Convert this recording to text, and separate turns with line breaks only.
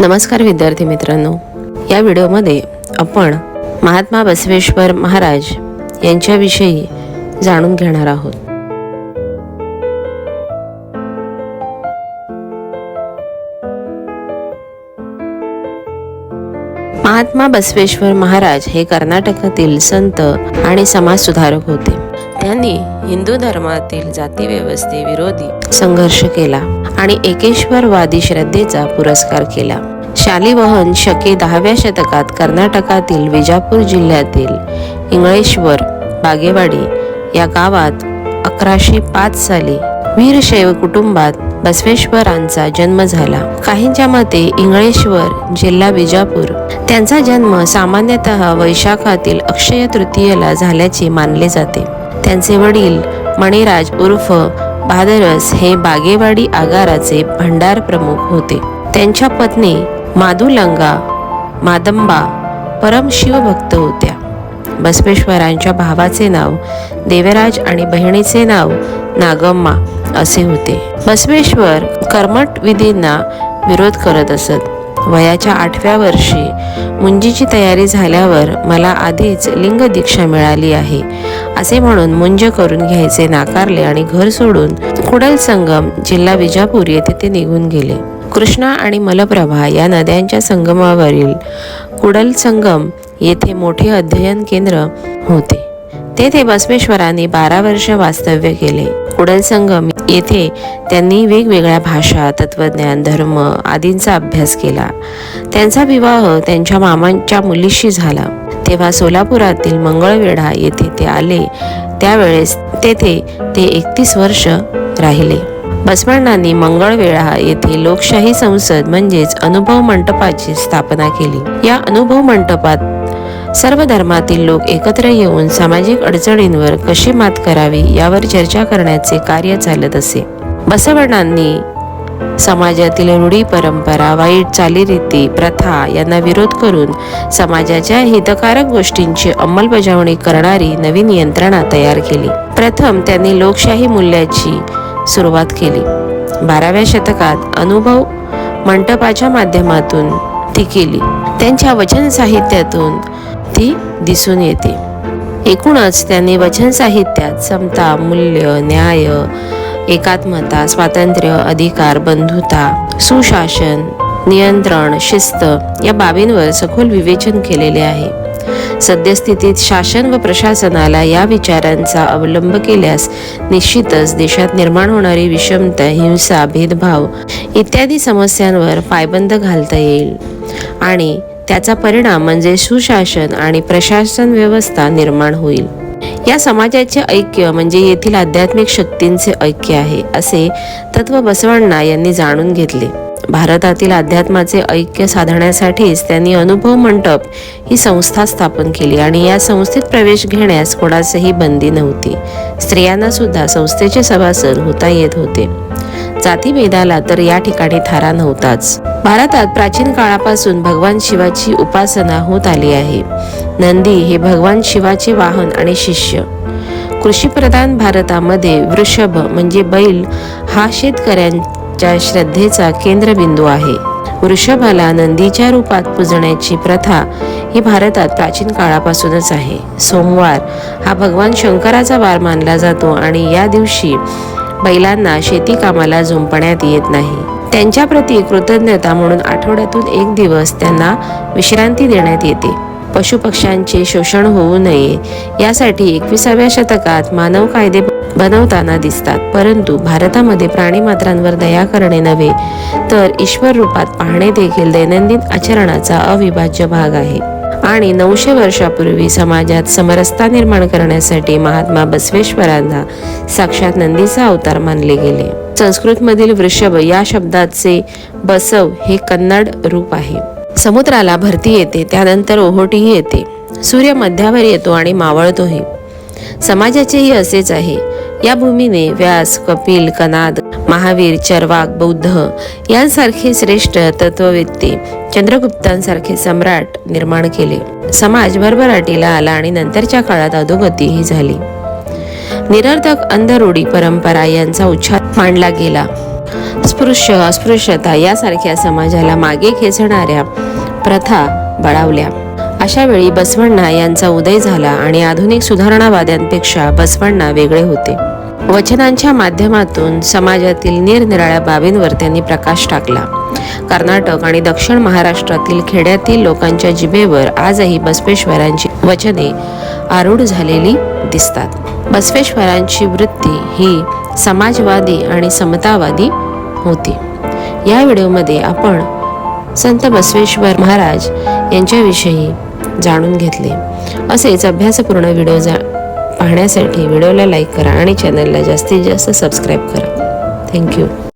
नमस्कार विद्यार्थी मित्रांनो. या व्हिडिओमध्ये आपण महात्मा बसवेश्वर महाराज यांच्याविषयी जाणून घेणार आहोत. महात्मा बसवेश्वर महाराज हे कर्नाटकातील संत आणि समाजसुधारक होते. त्यांनी हिंदू धर्मातील जाती व्यवस्थेविरोधी संघर्ष केला. आणि एकेश्वरवादी श्रद्धेचा पुरस्कार केला. शालिवाहन शके दहाव्या शतकात कर्नाटकातील विजापूर जिल्ह्यातील इंगळेश्वर बागेवाडी या गावात अकराशे पाच साली वीरशैव कुटुंबात बसवेश्वरांचा जन्म झाला. काहींच्या मते इंगळेश्वर जिल्हा विजापूर त्यांचा जन्म सामान्यतः वैशाखातील अक्षय तृतीयेला झाल्याचे मानले जाते. त्यांचे वडील मणिराज उर्फ भादरस हे बागेवाडी आगाराचे भंडार प्रमुख होते. त्यांच्या पत्नी माधुलंगा मादंबा परम शिवभक्त होत्या. बसवेश्वरांच्या भावाचे नाव देवराज आणि बहिणीचे नाव नागम्मा असे होते. बसवेश्वर कर्मट विधींना विरोध करत असत. वयाच्या आठव्या वर्षी मुंजीची तयारी झाल्यावर मला आधीच लिंग दीक्षा मिळाली आहे. असे म्हणून मुंज करून घ्यायचे नाकारले आणि घर सोडून कुडल संगम जिल्हा विजापूर येथे ते निघून गेले. कृष्णा आणि मलप्रभा या नद्यांच्या संगमावरील कुडल संगम येथे मोठे अध्ययन केंद्र होते. तेथे बसवेश्वरांनी बारा वर्ष वास्तव्य केले. कुडल संगम येथे त्यांनी वेगवेगळ्या भाषा तत्वज्ञान धर्म आदींचा अभ्यास केला. त्यांचा विवाह त्यांच्या मामांच्या मुलीशी झाला. तेव्हा सोलापुरातील मंगळवेढा येथे ते आले. त्यावेळेस तेथे ते एकतीस वर्ष राहिले. बसवण्णांनी मंगळवेढा येथे लोकशाही संसद म्हणजेच अनुभव मंडपाची स्थापना केली. या अनुभव मंडपात सर्व धर्मातील लोक एकत्र येऊन सामाजिक अडचणींवर कशी मात करावी यावर चर्चा करण्याचे कार्य चालत असे. बसवण्णांनी समाजातील रूढी परंपरा वाईट चालीरीती प्रथा यांना विरोध करून समाजाच्या हितकारक गोष्टींची अंमलबजावणी करणारी नवीन यंत्रणा तयार केली. प्रथम त्यांनी लोकशाही मूल्याची सुरुवात केली. बाराव्या शतकात अनुभव मंडपाच्या माध्यमातून ती केली. त्यांच्या वचन साहित्यातून ती दिसून येते. एकूणच त्यांनी वचन साहित्यात समता मूल्य न्याय एकात्मता स्वातंत्र्य अधिकार बंधुता सुशासन नियंत्रण शिस्त या बाबींवर सखोल विवेचन केलेले आहे. सद्यस्थितीत शासन व प्रशासनाला या विचारांचा अवलंब केल्यास निश्चितच देशात निर्माण होणारी विषमता हिंसा भेदभाव इत्यादी समस्यांवर पायबंद घालता येईल. आणि त्याचा परिणाम म्हणजे सुशासन आणि प्रशासन व्यवस्था निर्माण होईल. या समाजाचे ऐक्य म्हणजे येथील आध्यात्मिक शक्तींचे ऐक्य आहे असे तत्व बसवण्णा यांनी जाणून घेतले. भारतातील अध्यात्माचे ऐक्य साधण्यासाठीच त्यांनी अनुभव मंडप ही संस्था स्थापन केली आणि या संस्थेत प्रवेश घेण्यास कोणाचीही बंदी नव्हती. स्त्रियांना सुद्धा संस्थेचे सभासद होता येत होते. जातीभेदाला तर या ठिकाणी थारा नव्हताच. भारतात प्राचीन काळापासून भगवान शिवाची उपासना होत आली आहे. नंदी हे भगवान शिवाचे वाहन आणि शिष्य. कृषीप्रधान भारतामध्ये वृषभ म्हणजे बैल हा शेतकऱ्यांच्या श्रद्धेचा केंद्रबिंदू आहे. वृषभाला नंदीच्या रूपात पूजण्याची प्रथा ही भारतात प्राचीन काळापासूनच आहे. सोमवार हा भगवान शंकराचा वार मानला जातो आणि या दिवशी बैलांना शेती कामाला झुंपण्यात येत नाही. त्यांच्या प्रती कृतज्ञता म्हणून आठवड्यातून एक दिवस त्यांना विश्रांती देण्यात येते. पशुपक्ष्यांचे शोषण होऊ नये. यासाठी एकविसाव्या शतकात मानव कायदे बनवताना दिसतात. परंतु भारतामध्ये प्राणीमात्रांवर दया करणे नव्हे तर ईश्वर रूपात पाहणे देखील दैनंदिन आचरणाचा अविभाज्य भाग आहे. आणि नऊशे वर्षापूर्वी समाजात समरसता निर्माण करण्यासाठी महात्मा बसवेश्वरांना साक्षात नंदीचा अवतार मानले गेले. संस्कृतमधील वृषभ या शब्दाचे बसव हे कन्नड रूप आहे. समुद्राला भरती येते त्यानंतर ओहोटीही येते. सूर्य मध्यावर येतो आणि मावळतोही. समाजाचेही असेच आहे. या भूमीने व्यास कपिल कनाद महावीर चरवाक बौद्ध यांसारखे श्रेष्ठ तत्ववेत्ते चंद्रगुप्तांसारखे सम्राट निर्माण केले. समाज भरभराटीला आला आणि नंतरच्या काळात अधोगतीही झाली. निरर्थक अंधरूढी परंपरा यांचा उच्छाद मांडला गेला. अस्पृश्य अस्पृश्यता यासारख्या समाजाला मागे खेचणाऱ्या प्रथा बळावल्या. अशा वेळी बसवण्णा यांचा उदय झाला आणि आधुनिक सुधारणावाद्यांपेक्षा बसवण्णा वेगळे होते. वचनांच्या माध्यमातून समाजातील निरनिराळ्या बाबींवर त्यांनी प्रकाश टाकला. कर्नाटक आणि दक्षिण महाराष्ट्रातील खेड्यातील लोकांच्या जिभेवर आजही बसवेश्वरांची वचने आरूढ झालेली दिसतात. बसवेश्वरांची वृत्ती ही समाजवादी आणि समतावादी होती. या व्हिडिओमध्ये आपण संत बसवेश्वर महाराज यांच्याविषयी जाणून घेतले. असेच अभ्यासपूर्ण व्हिडिओ जा पाहण्यासाठी व्हिडिओला लाईक करा आणि चॅनलला जास्तीत जास्त सबस्क्राईब करा. थँक्यू.